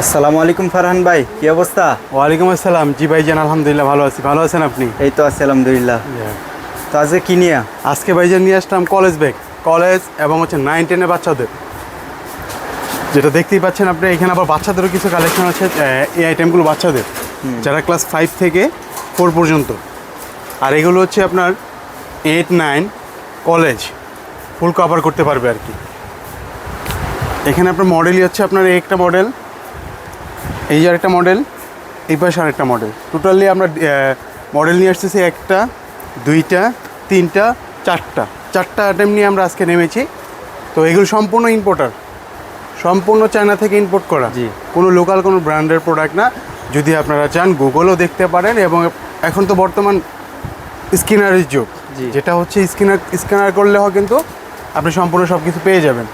আসসালামু আলাইকুম ফারহান ভাই কি অবস্থা? ওয়ালাইকুম আসসালাম। জি ভাইজান আলহামদুলিল্লাহ ভালো আছি। ভালো আছেন আপনি? এই তো আছি আলহামদুলিল্লাহ। তো আজকে কি নিয়ে? আজকে ভাইজান নিয়ে আসলাম কলেজ ব্যাগ কলেজ এবং হচ্ছে নাইন টেনের বাচ্চাদের। যেটা দেখতেই পাচ্ছেন আপনি এখানে আবার বাচ্চাদেরও কিছু কালেকশন আছে এই আইটেমগুলো বাচ্চাদের। যারা ক্লাস ফাইভ থেকে ফোর পর্যন্ত। আর এগুলো হচ্ছে আপনার eight nine college full cover করতে পারবে আর কি। এখানে আপনার মডেলই হচ্ছে আপনার এই একটা মডেল এই যে আরেকটা মডেল এই পাশে আরেকটা মডেল টোটালি আমরা মডেল নিয়ে আসতেছি একটা দুইটা তিনটা চারটা। চারটা আইটেম নিয়ে আমরা আজকে নেমেছি। তো এগুলো সম্পূর্ণ ইম্পোর্টার সম্পূর্ণ চায়না থেকে ইম্পোর্ট করা। জি। কোনো লোকাল কোনো ব্র্যান্ডের প্রোডাক্ট না। যদি আপনারা চান গুগলও দেখতে পারেন এবং এখন তো বর্তমান স্ক্যানারের যুগ। যেটা হচ্ছে স্ক্যানার স্ক্যানার করলেও কিন্তু আপনি সম্পূর্ণ সব কিছু পেয়ে যাবেন।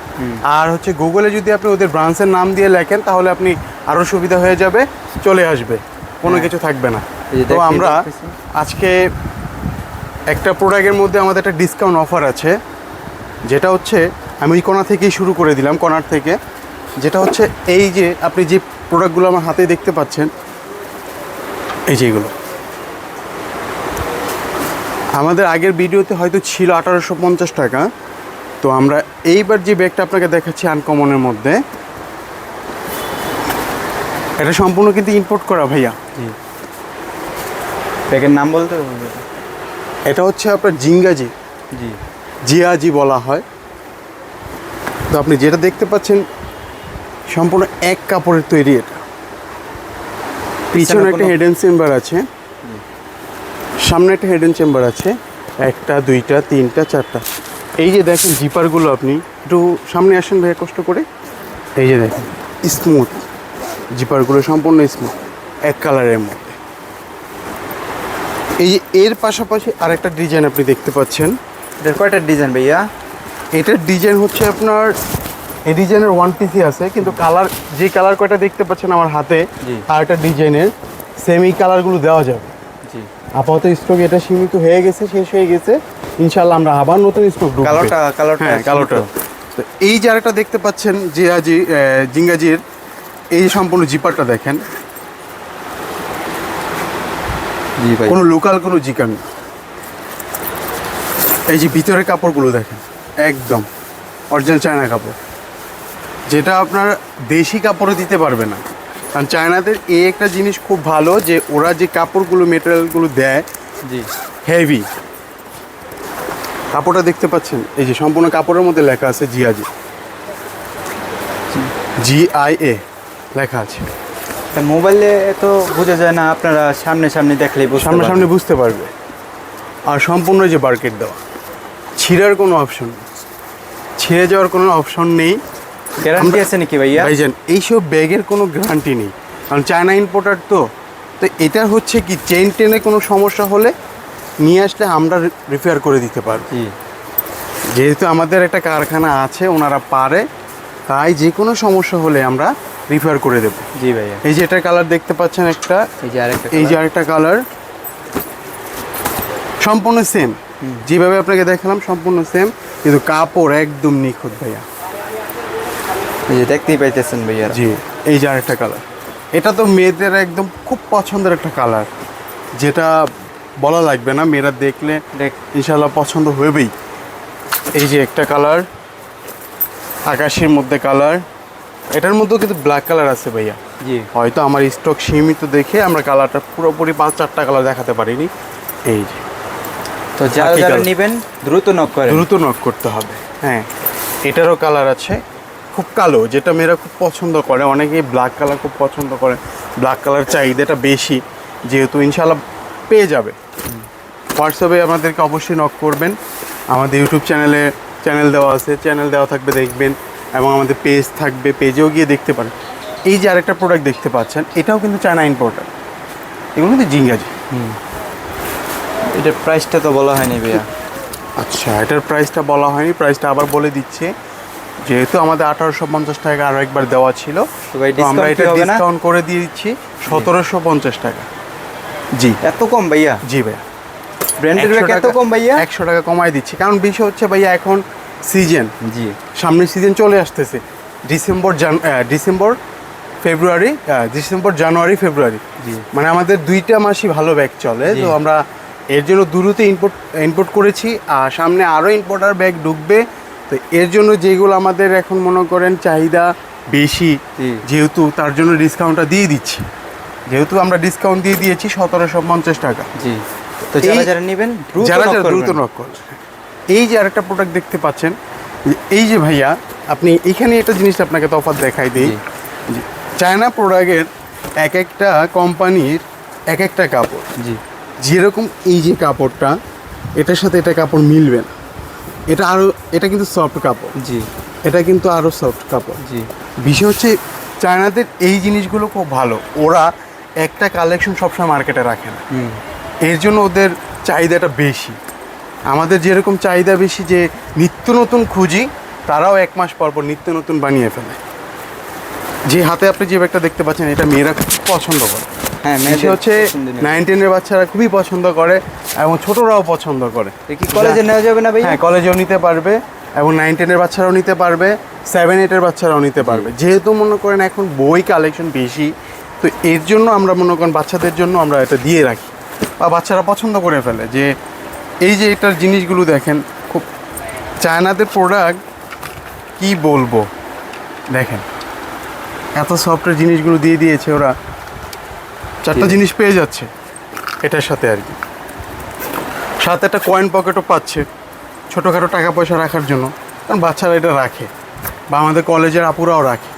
আর হচ্ছে গুগলে যদি আপনি ওদের ব্রাঞ্চের নাম দিয়ে লেখেন তাহলে আপনি আরও সুবিধা হয়ে যাবে চলে আসবে কোনো হ্যাঁ। কিছু থাকবে না। তো আমরা আজকে একটা প্রোডাক্টের মধ্যে আমাদের একটা ডিসকাউন্ট অফার আছে যেটা হচ্ছে আমি ওই কোণা থেকেই শুরু করে দিলাম কর্নার থেকে। যেটা হচ্ছে এই যে আপনি যে প্রোডাক্টগুলো আমার হাতে দেখতে পাচ্ছেন এই যে এগুলো। আমাদের আগের ভিডিওতে হয়তো ছিল আঠারোশো পঞ্চাশ টাকা তো আমরা এইবার যে ব্যাগটা আপনাকে দেখাচ্ছি আনকমনের মধ্যে এটা সম্পূর্ণ কিন্তু ইম্পোর্ট করা ভাইয়া। ব্যাগের নাম বলতে হবে। এটা হচ্ছে আপনার জিঙ্গাজি। জি। জিয়াজি বলা হয়। তো আপনি যেটা দেখতে পাচ্ছেন সম্পূর্ণ এক কাপড়ের তৈরি এটা। পিছনে একটা হেডেন চেম্বার আছে। সামনে একটা হেডেন চেম্বার আছে। একটা দুইটা তিনটা চারটা। এই যে দেখেন জিপারগুলো আপনি একটু সামনে আসেন ভাইয়া কষ্ট করে। এই যে দেখেন। স্মুথ। জিপারগুলো সম্পূর্ণ স্মুথ এক কালারের মধ্যে। এই যে এর পাশাপাশি আরেকটা ডিজাইন আপনি দেখতে পাচ্ছেন। এটার কয়টা ডিজাইন ভাইয়া? এটার ডিজাইন হচ্ছে আপনার এই ডিজাইনের ওয়ান পিসি আছে কিন্তু কালার যে কালার কয়টা দেখতে পাচ্ছেন আমার হাতে। আর একটা ডিজাইনের সেম এই কালারগুলো দেওয়া যাবে। আপাতত স্টক এটা সীমিত হয়ে গেছে শেষ হয়ে গেছে। ইনশাল্লাহ আমরা আবার নতুন স্টক কালোটা কালোটা কালোটা তো। এই যে আরেকটা দেখতে পাচ্ছেন জিয়াজি জিঙ্গাজির এই সম্পূর্ণ জিপারটা দেখেন। কোনো লোকাল কোনো জিকার না এই যে ভিতরের কাপড়গুলো দেখেন একদম অরিজিনাল চায়না কাপড়। যেটা আপনার দেশি কাপড়ে দিতে পারবে না। কারণ চায়নাদের এই একটা জিনিস খুব ভালো যে ওরা যে কাপড়গুলো মেটেরিয়ালগুলো দেয় জি। হেভি কাপড়টা দেখতে পাচ্ছেন? এই যে সম্পূর্ণ কাপড়ের মধ্যে লেখা আছে জিআজি জি আই এ লেখা আছে। তা মোবাইলে তো বোঝা যায় না আপনারা সামনে সামনে দেখলেই বুঝতে সামনে সামনে বুঝতে পারবে। আর সম্পূর্ণ যে বার্কেট দেওয়া ছিঁড়ার কোনো অপশন নেই। ছিঁড়ে যাওয়ার কোনো অপশন নেই। গ্যারান্টি আছে নাকি ভাইয়া? ভাইজান এইসব ব্যাগের কোনো গ্যারান্টি নেই। কারণ চায়না ইম্পোর্টার তো তো এটা হচ্ছে কি চেন টেনে কোনো সমস্যা হলে নিয়ে আসলে আমরা রিপেয়ার করে দিতে পারব। জি। যেহেতু আমাদের একটা কারখানা আছে ওনারা পারে তাই যে কোনো সমস্যা হলে আমরা রিপেয়ার করে দেবো। জি ভাইয়া। এই যে এটার কালার দেখতে পাচ্ছেন একটা এই যে আরেকটা এই যে আরেকটা কালার সম্পূর্ণ সেম যেভাবে আপনাকে দেখালাম সম্পূর্ণ সেম কিন্তু কাপড় একদম নিখুঁত ভাইয়া। এই যে দেখতেই পাইতেছেন ভাইয়া জি এই যে আরেকটা কালার এটা তো মেয়েদের একদম খুব পছন্দের একটা কালার যেটা বলা লাগবে না মেয়েরা দেখলে দেখ। ইনশাল্লাহ পছন্দ হবেই। এই যে একটা কালার আকাশের মধ্যে কালার এটার মধ্যেও কিন্তু ব্ল্যাক কালার আছে ভাইয়া। জি। হয়তো আমার স্টক সীমিত দেখে আমরা কালারটা পুরোপুরি পাঁচ চারটা কালার দেখাতে পারিনি। এই যে। তো যারা যারা নেবেন দ্রুত নক করে দ্রুত নক করতে হবে। হ্যাঁ এটারও কালার আছে। খুব কালো যেটা মেয়েরা খুব পছন্দ করে। অনেকেই ব্ল্যাক কালার খুব পছন্দ করে। ব্ল্যাক কালার চাহিদাটা বেশি যেহেতু ইনশাল্লাহ পেয়ে যাবে। হোয়াটসঅ্যাপে আমাদেরকে অবশ্যই নক করবেন। আমাদের ইউটিউব চ্যানেলে চ্যানেল দেওয়া আছে চ্যানেল দেওয়া থাকবে দেখবেন এবং আমাদের পেজ থাকবে পেজেও গিয়ে দেখতে পারেন। এই যে আরেকটা প্রোডাক্ট দেখতে পাচ্ছেন এটাও কিন্তু চায়না ইম্পোর্টার এগুলো কিন্তু জিঙ্গাজি। এটার প্রাইসটা তো বলা হয়নি ভাইয়া। আচ্ছা এটার প্রাইসটা বলা হয়নি প্রাইসটা আবার বলে দিচ্ছে। যেহেতু আমাদের আঠারোশো পঞ্চাশ টাকা আরও একবার দেওয়া ছিল তো আমরা এটা? ডিসকাউন্ট করে দিয়ে দিচ্ছি সতেরোশো পঞ্চাশ টাকা। জি। এত কম ভাইয়া? জি ভাইয়া। ব্র্যান্ডের এত কম ভাইয়া? একশো টাকা কমাই দিচ্ছি। কারণ বিষয় হচ্ছে ভাইয়া এখন সিজন জি। সামনের সিজন চলে আসতেছে। ডিসেম্বর জান ডিসেম্বর ফেব্রুয়ারি ডিসেম্বর জানুয়ারি ফেব্রুয়ারি। জি। মানে আমাদের দুইটা মাসই ভালো ব্যাগ চলে। তো আমরা এর জন্য দ্রুত ইম্পোর্ট ইম্পোর্ট করেছি। আর সামনে আরও ইম্পোর্টার ব্যাগ ঢুকবে। তো এর জন্য যেগুলো আমাদের এখন মনে করেন চাহিদা বেশি যেহেতু তার জন্য ডিসকাউন্টটা দিয়ে দিচ্ছি। যেহেতু আমরা ডিসকাউন্ট দিয়ে দিয়েছি সতেরোশো পঞ্চাশ টাকা। জি। তো যারা যারা নেবেন যারা যারা দ্রুত। নক এই যে আরেকটা প্রোডাক্ট দেখতে পাচ্ছেন এই যে ভাইয়া আপনি এখানে একটা জিনিস আপনাকে তফাৎ দেখাই দিই। চায়না প্রোডাক্টের এক একটা কোম্পানির এক একটা কাপড়। জি। যেরকম এই যে কাপড়টা এটার সাথে এটা কাপড় মিলবে না। এটা আরও এটা কিন্তু সফট কাপড়। জি। এটা কিন্তু আরও সফট কাপড়। জি। বিষয় হচ্ছে চায়নাদের এই জিনিসগুলো খুব ভালো। ওরা একটা কালেকশন সবসময় মার্কেটে রাখে না। হুম। এর জন্য ওদের চাহিদাটা বেশি। আমাদের যেরকম চাহিদা বেশি যে নিত্য নতুন খুঁজি তারাও এক মাস পর পর নিত্য নতুন বানিয়ে ফেলে। যে হাতে আপনি যে ব্যাগটা দেখতে পাচ্ছেন এটা মেয়েরা খুব পছন্দ করে। হ্যাঁ মেয়েদের হচ্ছে। নাইন টেনের বাচ্চারা খুবই পছন্দ করে এবং ছোটরাও পছন্দ করে। কি কলেজে নেওয়া যাবে না ভাই হ্যাঁ কলেজেও নিতে পারবে এবং নাইন টেনের বাচ্চারাও নিতে পারবে সেভেন এইটের বাচ্চারাও নিতে পারবে। যেহেতু মনে করেন এখন বই কালেকশন বেশি তো এর জন্য আমরা মনে করেন বাচ্চাদের জন্য আমরা এটা দিয়ে রাখি। বা বাচ্চারা পছন্দ করে ফেলে যে এই যে এটার জিনিসগুলো দেখেন খুব চায়নাদের প্রোডাক্ট কি বলব? দেখেন এত সফটের জিনিসগুলো দিয়ে দিয়েছে ওরা। চারটা জিনিস পেয়ে যাচ্ছে। এটার সাথে আর কি। সাথে একটা কয়েন পকেটও পাচ্ছে ছোটোখাটো টাকা পয়সা রাখার জন্য। কারণ বাচ্চারা এটা রাখে বা আমাদের কলেজের আপুরাও রাখে।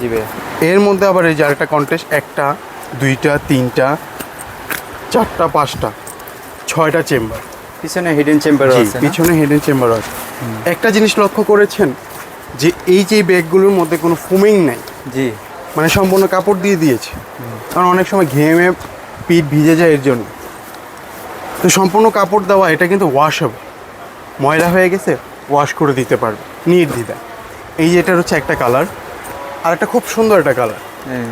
জি এর মধ্যে আবার এই যে আরেকটা কন্টেস্ট একটা দুইটা তিনটা চারটা পাঁচটা ছয়টা চেম্বার পিছনে হিডেন চেম্বার আছে? পিছনে হেডেন চেম্বার আছে। একটা জিনিস লক্ষ্য করেছেন যে এই যে ব্যাগগুলোর মধ্যে কোনো ফুমিং নাই। জি। মানে সম্পূর্ণ কাপড় দিয়ে দিয়েছে। কারণ অনেক সময় ঘেমে পিঠ ভিজে যায় এর জন্য। তো সম্পূর্ণ কাপড় দেওয়া এটা কিন্তু ওয়াশ হবে ময়লা হয়ে গেছে ওয়াশ করে দিতে পারবে নির্দ্বিধা এই যে এটার হচ্ছে একটা কালার আর একটা খুব সুন্দর একটা কালার হ্যাঁ,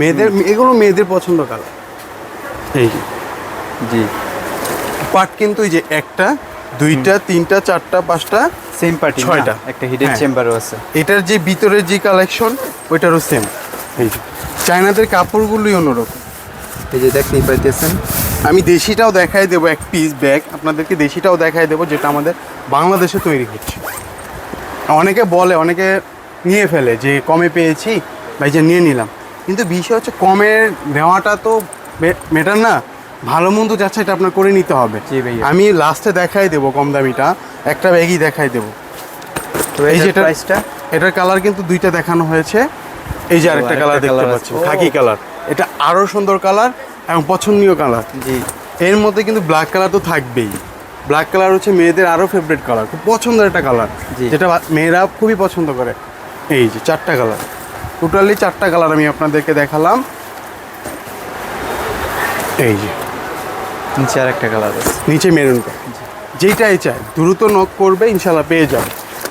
মেয়েদের এগুলো মেয়েদের পছন্দ কালার এই জি। পার্ট কিন্তু এই যে একটা দুইটা তিনটা চারটা পাঁচটা সেম পার্টি ছয়টা। একটা হিডেন হ্যাঁ। চেম্বারও আছে। এটার যে ভিতরের যে কালেকশন ওইটারও সেম এই চায়নাদের কাপড়গুলোই অন্যরকম। এই যে দেখতেই পাইতেছেন। আমি দেশিটাও দেখাই দেবো এক পিস ব্যাগ আপনাদেরকে দেশিটাও দেখাই দেবো যেটা আমাদের বাংলাদেশে তৈরি হচ্ছে। অনেকে বলে অনেকে নিয়ে ফেলে যে কমে পেয়েছি ভাই যে নিয়ে নিলাম। কিন্তু বিষয় হচ্ছে কমে নেওয়াটা তো মেটার না। ভালো মন্দ যাচ্ছে এটা আপনার করে নিতে হবে। আমি লাস্টে দেখাই দেবো কম দামিটা একটা ব্যাগই দেখাই দেবো। তো এই যে প্রাইসটা এটার কালার কিন্তু দুইটা দেখানো হয়েছে। এই যে আরেকটা কালার দেখতে। পাচ্ছেন খাকি কালার এটা আরও সুন্দর কালার এবং পছন্দীয় কালার জি। এর মধ্যে কিন্তু ব্ল্যাক কালার তো থাকবেই। ব্ল্যাক কালার হচ্ছে মেয়েদের আরও ফেভারিট কালার খুব পছন্দের একটা কালার। যেটা মেয়েরা খুবই পছন্দ করে। এই যে চারটা কালার টোটালি চারটা কালার আমি আপনাদেরকে দেখালাম। এই যে। নিচে আর একটা কালার আছে। নিচে মেরুন যেইটাই চাই দ্রুত নক করবে ইনশাল্লাহ পেয়ে যাবে।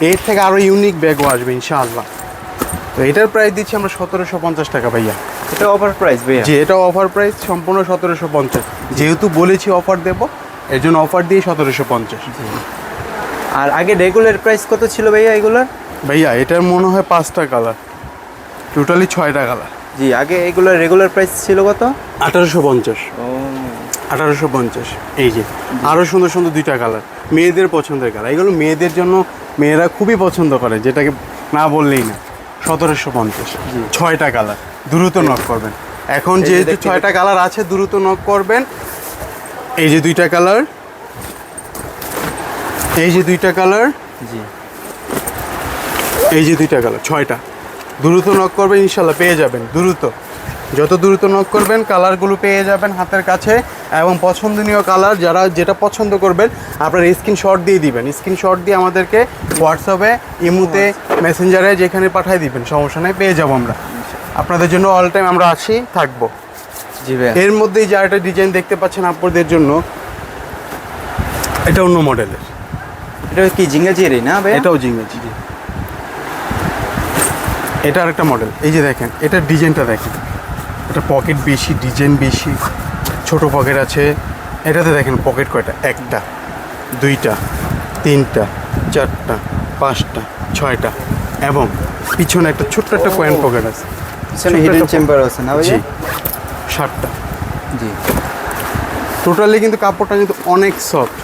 এর থেকে আরও ইউনিক ব্যাগও আসবে ইনশাআল্লাহ। তো এটার প্রাইস দিচ্ছি আমরা সতেরোশো পঞ্চাশ টাকা ভাইয়া। এটা ওভার প্রাইস ভাইয়া? যে এটা অফার প্রাইস সম্পূর্ণ সতেরোশো পঞ্চাশ। যেহেতু বলেছি অফার দেব এর জন্য অফার দিয়ে সতেরোশো পঞ্চাশ। আর আগে রেগুলার প্রাইস কত ছিল ভাইয়া এগুলোর? ভাইয়া এটার মনে হয় পাঁচটা কালার টোটালি ছয়টা কালার জি আগে এগুলোর রেগুলার প্রাইস ছিল কত? আঠারোশো পঞ্চাশ। ও আঠারোশো পঞ্চাশ। এই যে আরও সুন্দর সুন্দর দুইটা কালার মেয়েদের পছন্দের কালার এগুলো মেয়েদের জন্য মেয়েরা খুবই পছন্দ করে যেটাকে না বললেই না। সতেরোশো পঞ্চাশ। ছয়টা কালার দ্রুত নক করবেন। এখন যেহেতু ছয়টা কালার আছে দ্রুত নক করবেন। এই যে দুইটা কালার এই যে দুইটা কালার জি। এই যে দুইটা কালার ছয়টা। দ্রুত নক করবেন ইনশাল্লাহ পেয়ে যাবেন। দ্রুত। যত দ্রুত নক করবেন কালারগুলো পেয়ে যাবেন হাতের কাছে এবং পছন্দনীয় কালার যারা যেটা পছন্দ করবেন আপনার স্ক্রিনশট দিয়ে দিবেন। স্ক্রিনশট দিয়ে আমাদেরকে হোয়াটসঅ্যাপে ইমুতে মেসেঞ্জারে যেখানে পাঠিয়ে দিবেন সমস্যা নেই পেয়ে যাব আমরা। আপনাদের জন্য অল টাইম আমরা আছি থাকব। এর মধ্যেই যে একটা ডিজাইন দেখতে পাচ্ছেন আপনাদের জন্য এটা অন্য মডেলের এটা কি জিঙ্গা জিরি না এটাও জিঙ্গেজি এটা আরেকটা মডেল এই যে দেখেন এটার ডিজাইনটা দেখেন। এটা পকেট বেশি ডিজাইন বেশি ছোট পকেট আছে। এটাতে দেখেন পকেট কয়টা? একটা দুইটা তিনটা চারটা পাঁচটা ছয়টা এবং পিছনে একটা ছোট্ট একটা কয়েন পকেট আছে। হিডেন চেম্বার আছে না জি টোটালি কিন্তু কাপড়টা কিন্তু অনেক সফট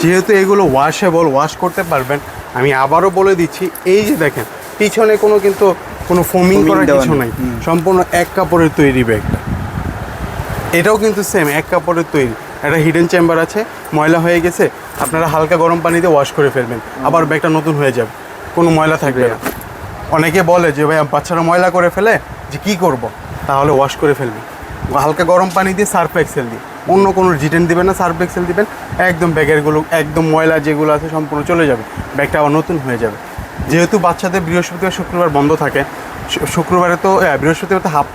যেহেতু এগুলো ওয়াশেবল ওয়াশ করতে পারবেন আমি আবারও বলে দিচ্ছি এই যে দেখেন পিছনে কোনো কিন্তু কোনো ফোমিং করার কিছু নেই। সম্পূর্ণ এক কাপড়ের তৈরি ব্যাগটা এটাও কিন্তু সেম এক কাপড়ের তৈরি। একটা হিডেন চেম্বার আছে ময়লা হয়ে গেছে আপনারা হালকা গরম পানিতে ওয়াশ করে ফেলবেন। আবার ব্যাগটা নতুন হয়ে যাবে কোনো ময়লা থাকবে না। অনেকে বলে যে ভাই বাচ্চারা ময়লা করে ফেলে যে কি করব? তাহলে ওয়াশ করে ফেলবে। হালকা গরম পানি দিয়ে সার্ফ এক্সেল দিয়ে অন্য কোনো জিটেন দিবেন না সার্ফ এক্সেল দিবেন। একদম ব্যাগেরগুলো একদম ময়লা যেগুলো আছে সম্পূর্ণ চলে যাবে। ব্যাগটা আবার নতুন হয়ে যাবে। যেহেতু বাচ্চাদের বৃহস্পতিবার শুক্রবার বন্ধ থাকে শুক্রবারে তো বৃহস্পতিবার তো হাফ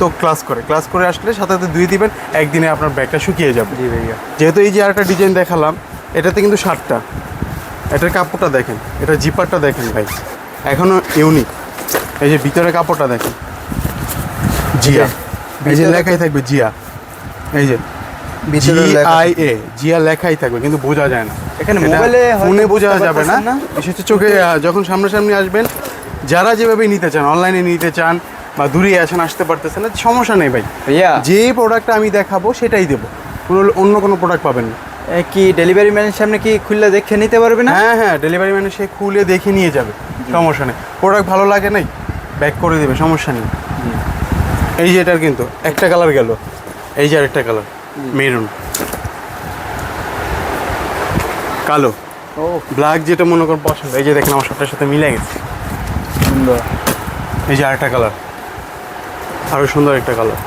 তো ক্লাস করে। ক্লাস করে আসলে সাথে সাথে দুই দিবেন একদিনে আপনার ব্যাগটা শুকিয়ে যাবে। জি ভাইয়া। যেহেতু এই যে আরেকটা ডিজাইন দেখালাম এটাতে কিন্তু শার্টটা এটার কাপড়টা দেখেন এটা জিপারটা দেখেন ভাই এখনও ইউনিক। এই যে ভিতরে কাপড়টা দেখেন জিয়া এই যে লেখাই থাকবে জিয়া এই যে ভিতরে লেখা আই এ জিয়া লেখাই থাকবে কিন্তু বোঝা যায় না। এখানে মোবাইলে ফোনে বোঝা যাবে না? বিশেষ চোখে যখন সামনাসামনি আসবেন যারা যেভাবে নিতে চান অনলাইনে নিতে চান বা দূরে আসেন আসতে পারতেছেন না সমস্যা নেই ভাই। যে প্রোডাক্টটা আমি দেখাবো সেটাই দেবো। কোনো অন্য কোনো প্রোডাক্ট পাবেন না। কি ডেলিভারি ম্যানের সামনে কি খুললে দেখে নিতে পারবে না? হ্যাঁ হ্যাঁ ডেলিভারি ম্যানে সে খুলে দেখে নিয়ে যাবে। সমস্যা নেই। প্রোডাক্ট ভালো লাগে নাই ব্যাক করে দেবে সমস্যা নেই। এই যে এটার কিন্তু একটা কালার গেল। এই যে আরেকটা কালার মেরুন কালো। ও। ব্ল্যাক যেটা মনে করেন পছন্দ এই যে দেখেন আমার সাথে সাথে মিলে গেছে। সুন্দর। এই যে আরেকটা কালার আরও সুন্দর একটা কালার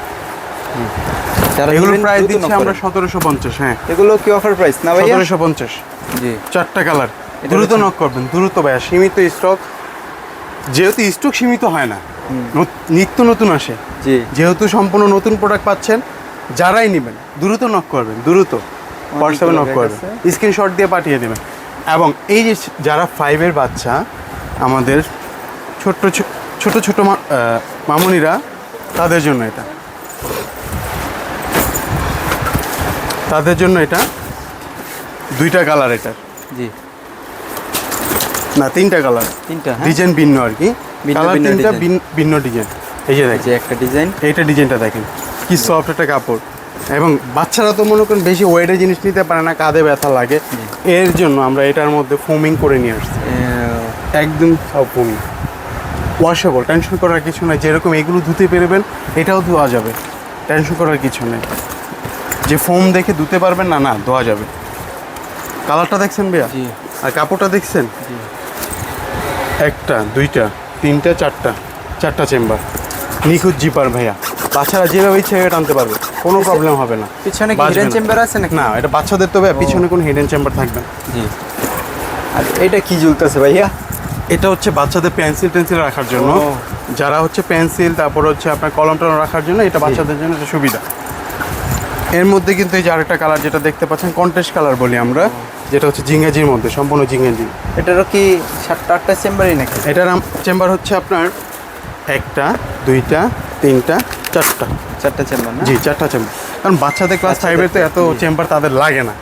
এগুলো প্রাইস দিচ্ছি আমরা সতেরোশো পঞ্চাশ হ্যাঁ। এগুলো কি অফার প্রাইস না সতেরোশো পঞ্চাশ। জি। চারটা কালার দ্রুত নক করবেন দ্রুত ভাইয়া। সীমিত স্টক যেহেতু স্টক সীমিত হয় না নিত্য নতুন আসে। যেহেতু সম্পূর্ণ নতুন প্রোডাক্ট পাচ্ছেন যারাই নেবেন দ্রুত নক করবেন দ্রুত। হোয়াটসঅ্যাপে নক করবেন স্ক্রিনশট দিয়ে পাঠিয়ে দেবেন এবং এই যে যারা ফাইভের বাচ্চা আমাদের ছোট্ট ছোট ছোট মামুনিরা তাদের জন্য এটা। তাদের জন্য এটা দুইটা কালার এটার। জি। না তিনটা কালার তিনটা হ্যাঁ। ডিজাইন ভিন্ন আর কি। কালার তিনটা ভিন্ন ডিজাইন এই যে দেখেন। একটা ডিজাইন এইটা ডিজাইনটা দেখেন। কি সফট একটা কাপড়। এবং বাচ্চারা তো মনে করেন বেশি ওয়েটের জিনিস নিতে পারে না কাঁধে ব্যথা লাগে। এর জন্য আমরা এটার মধ্যে ফোমিং করে নিয়ে আসছি। একদম সব ফোমিং ওয়াশেবল টেনশন করার কিছু নাই যেরকম এগুলো ধুতে পেরবেন এটাও ধোয়া যাবে। টেনশন করার কিছু নেই। যে ফোম দেখে ধুতে পারবেন না না ধোয়া যাবে। কালারটা দেখছেন ভাইয়া? আর কাপড়টা দেখছেন? একটা দুইটা তিনটা চারটা চারটা চেম্বার নিখুঁত জিপার ভাইয়া। বাচ্চারা যেভাবে ইচ্ছে টানতে পারবে কোনো প্রবলেম হবে না। পিছনে কি হিডেন চেম্বার আছে নাকি? না এটা বাচ্চাদের তো পিছনে কোনো হিডেন চেম্বার থাকবে না। জি। আর এটা কি ঝুলতেছে ভাইয়া? এটা হচ্ছে বাচ্চাদের পেন্সিল টেন্সিল রাখার জন্য। যারা হচ্ছে পেন্সিল তারপর হচ্ছে আপনার কলম টলম রাখার জন্য এটা বাচ্চাদের জন্য একটা সুবিধা। এর মধ্যে কিন্তু এই যে আরেকটা কালার যেটা দেখতে পাচ্ছেন কন্টেস্ট কালার বলি আমরা যেটা হচ্ছে জিঙ্গাজির মধ্যে সম্পূর্ণ জিঙ্গাজি। এটারও কি সাতটা আটটা চেম্বারই নাকি? এটার চেম্বার হচ্ছে আপনার একটা দুইটা তিনটা চারটা। চারটা চেম্বার জি চারটা চেম্বার কারণ বাচ্চাদের ক্লাস ফাইভের তো এত চেম্বার তাদের লাগে না।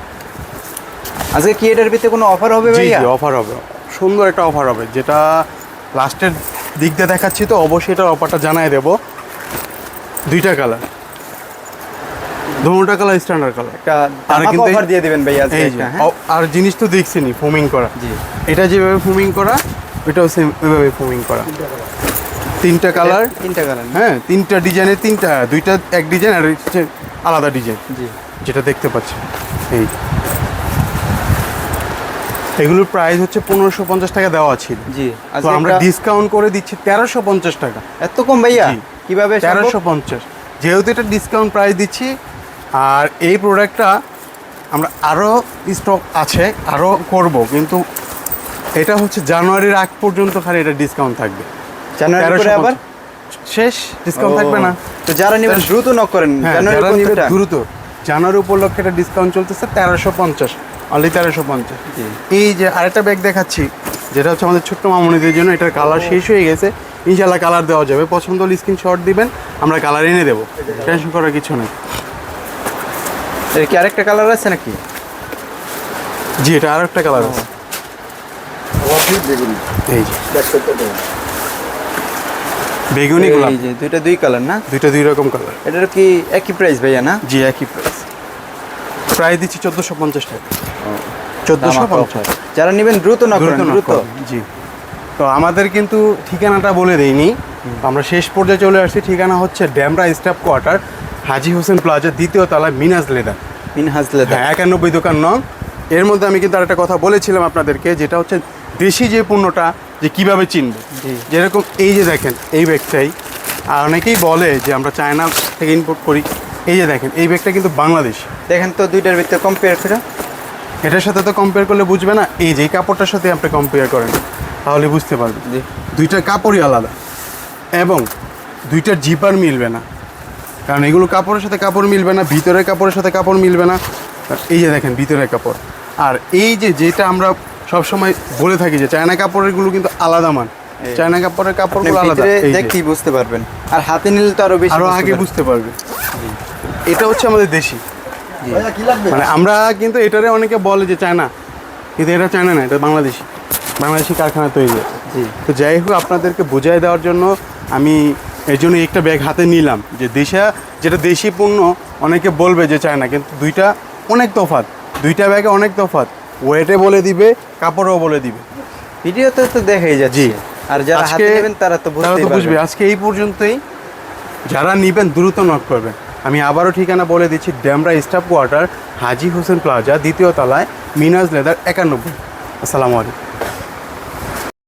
আজকে কি এটার ভিতরে কোনো অফার হবে জি অফার হবে। সুন্দর একটা অফার হবে যেটা লাস্টের দিক দিয়ে দেখাচ্ছি তো অবশ্যই এটার অফারটা জানাই দেবো। দুইটা কালার দুটা কালার স্ট্যান্ডার্ড কালার একটা আর কিন্তু অফার দিয়ে দিবেন ভাইয়া আজকে এই যে হ্যাঁ? আর জিনিস তো দেখছিনি ফোমিং করা। জি। এটা যেভাবে ফোমিং করা এটাও সেম ওইভাবে ফোমিং করা। তিনটা কালার তিনটা কালার হ্যাঁ তিনটা ডিজাইনের তিনটা দুইটা এক ডিজাইন আর হচ্ছে আলাদা ডিজাইন জি। যেটা দেখতে পাচ্ছেন এই। এগুলোর প্রাইস হচ্ছে পনেরোশো পঞ্চাশ টাকা দেওয়া ছিল জি। তো আমরা ডিসকাউন্ট করে দিচ্ছি তেরোশো পঞ্চাশ টাকা। এত কম ভাইয়া। কীভাবে তেরোশো পঞ্চাশ। যেহেতু এটা ডিসকাউন্ট প্রাইস দিচ্ছি আর এই প্রোডাক্টটা আমরা আরও স্টক আছে আরও করব কিন্তু এটা হচ্ছে জানুয়ারির আগ পর্যন্ত খালি এটা ডিসকাউন্ট থাকবে। জানুয়ারি করে আবার শেষ ডিসকাউন্ট থাকবে না। তো যারা নেবেন দ্রুত নক করেন। হ্যাঁ জানুয়ারি যারা নিবে দ্রুত। জানুয়ারি উপলক্ষে এটা ডিসকাউন্ট চলতেছে তেরোশো পঞ্চাশ। অনলি তেরোশো পঞ্চাশ। এই যে আরেকটা ব্যাগ দেখাচ্ছি যেটা হচ্ছে আমাদের ছোট্ট মামুনিদের জন্য এটার কালার শেষ হয়ে গেছে। ইনশাল্লাহ কালার দেওয়া যাবে। পছন্দ হলে স্ক্রিনশট দিবেন আমরা কালার এনে দেবো। টেনশন করার কিছু নেই। এর কি আরেকটা কালার আছে নাকি? জি এটা আর একটা কালার আছে। এই যে। বেগুনি গোলাপ এই যে দুইটা দুই কালার না? দুইটা দুই রকম কালার এটার কি একই প্রাইস ভাইয়া না? জি একই প্রাইস প্রায় দিচ্ছি চোদ্দোশো পঞ্চাশ টাকা। চোদ্দোশো পঞ্চাশ। যারা নেবেন দ্রুত না করেন দ্রুত জি। তো আমাদের কিন্তু ঠিকানাটা বলে দেইনি। আমরা শেষ পর্যায়ে চলে আসছি। ঠিকানা হচ্ছে Demra staff quarter Haji Hossain plaza দ্বিতীয় তলায় মিনাজ লেদার মিনহাজ লেদার হ্যাঁ একানব্বই দোকান নং। এর মধ্যে আমি কিন্তু আরেকটা কথা বলেছিলাম আপনাদেরকে যেটা হচ্ছে দেশি যে পণ্যটা যে কীভাবে চিনবে? জি। যেরকম এই যে দেখেন এই ব্যাগটাই। আর অনেকেই বলে যে আমরা চায়না থেকে ইম্পোর্ট করি। এই যে দেখেন এই ব্যাগটা কিন্তু বাংলাদেশ। দেখেন তো দুইটার ভিতরে কম্পেয়ার করে। এটার সাথে তো কম্পেয়ার করলে বুঝবে না এই যে এই কাপড়টার সাথে আপনি কম্পেয়ার করেন তাহলে বুঝতে পারবেন। যে দুইটার কাপড়ই আলাদা। এবং দুইটার জিপার মিলবে না। কারণ এগুলো কাপড়ের সাথে কাপড় মিলবে না ভিতরের কাপড়ের সাথে কাপড় মিলবে না। এই যে দেখেন ভিতরের কাপড়। আর এই যে যেটা আমরা সবসময় বলে থাকি যে চায়না কাপড়েরগুলো কিন্তু আলাদা মান। চায়না কাপড়ের কাপড়গুলো আলাদা। দেখতেই বুঝতে পারবেন। আর হাতে নিলে তো আরও বেশি আরও আগে বুঝতে পারবে। এটা হচ্ছে আমাদের দেশি। মানে আমরা কিন্তু এটারে অনেকে বলে যে চায়না। কিন্তু এটা চায়না না এটা বাংলাদেশি। বাংলাদেশি কারখানা তৈরি। জি। তো যাই হোক আপনাদেরকে বুঝাই দেওয়ার জন্য আমি এই জন্য একটা ব্যাগ হাতে নিলাম। যে দেশা যেটা দেশি পণ্য অনেকে বলবে যে চায়না। কিন্তু দুইটা অনেক তফাৎ। দুইটা ব্যাগে অনেক তফাৎ। ওয়েটে বলে দিবে কাপড়ও বলে দিবে। ভিডিওতে তো দেখাই যাচ্ছে। জি। আর যারা হাতে নেবেন তারা তো তারা পারবে তো বুঝবে। আজকে এই পর্যন্তই। যারা নেবেন দ্রুত নক করবেন। আমি আবারও ঠিকানা বলে দিচ্ছি Demra staff quarter Haji Hossain plaza দ্বিতীয় তলায় মিনাজ লেদার একানব্বই। আসসালামু আলাইকুম।